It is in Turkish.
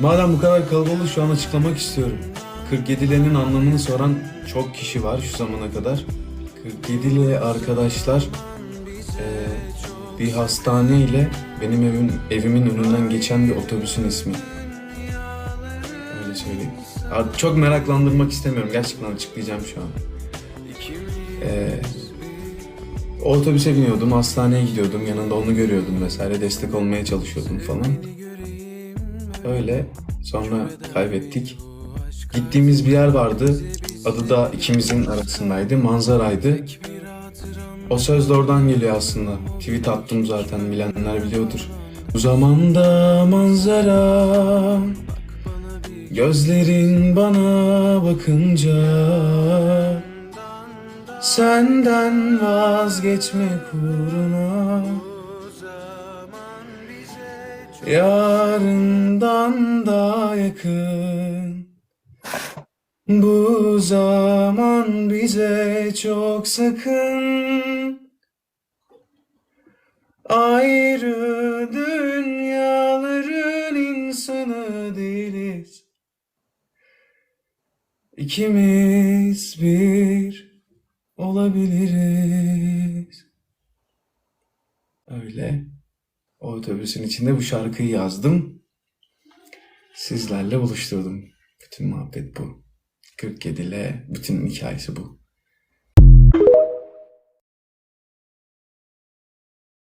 Madem bu kadar kalabalık şu an açıklamak istiyorum. 47'lerin anlamını soran çok kişi var şu zamana kadar. 47'li arkadaşlar eee, bir hastane ile benim evim, evimin önünden geçen bir otobüsün ismi. Öyle söyleyeyim. Çok meraklandırmak istemiyorum. Gerçekten açıklayacağım şu an. Eee o otobüse biniyordum, hastaneye gidiyordum, yanında onu görüyordum vesaire, destek olmaya çalışıyordum falan. Öyle, sonra kaybettik. Gittiğimiz bir yer vardı, adı da ikimizin arasındaydı, manzaraydı. O söz de oradan geliyor aslında. Tweet attım zaten, bilenler biliyordur. Bu zamanda manzara, gözlerin bana bakınca Senden vazgeçmek uğruna Yarından da yakın Bu zaman bize çok sakın Ayrı dünyaların insanı değiliz İkimiz bir olabiliriz. Öyle. O otobüsün içinde bu şarkıyı yazdım. Sizlerle buluşturdum. Bütün muhabbet bu. 47 ile bütün hikayesi bu.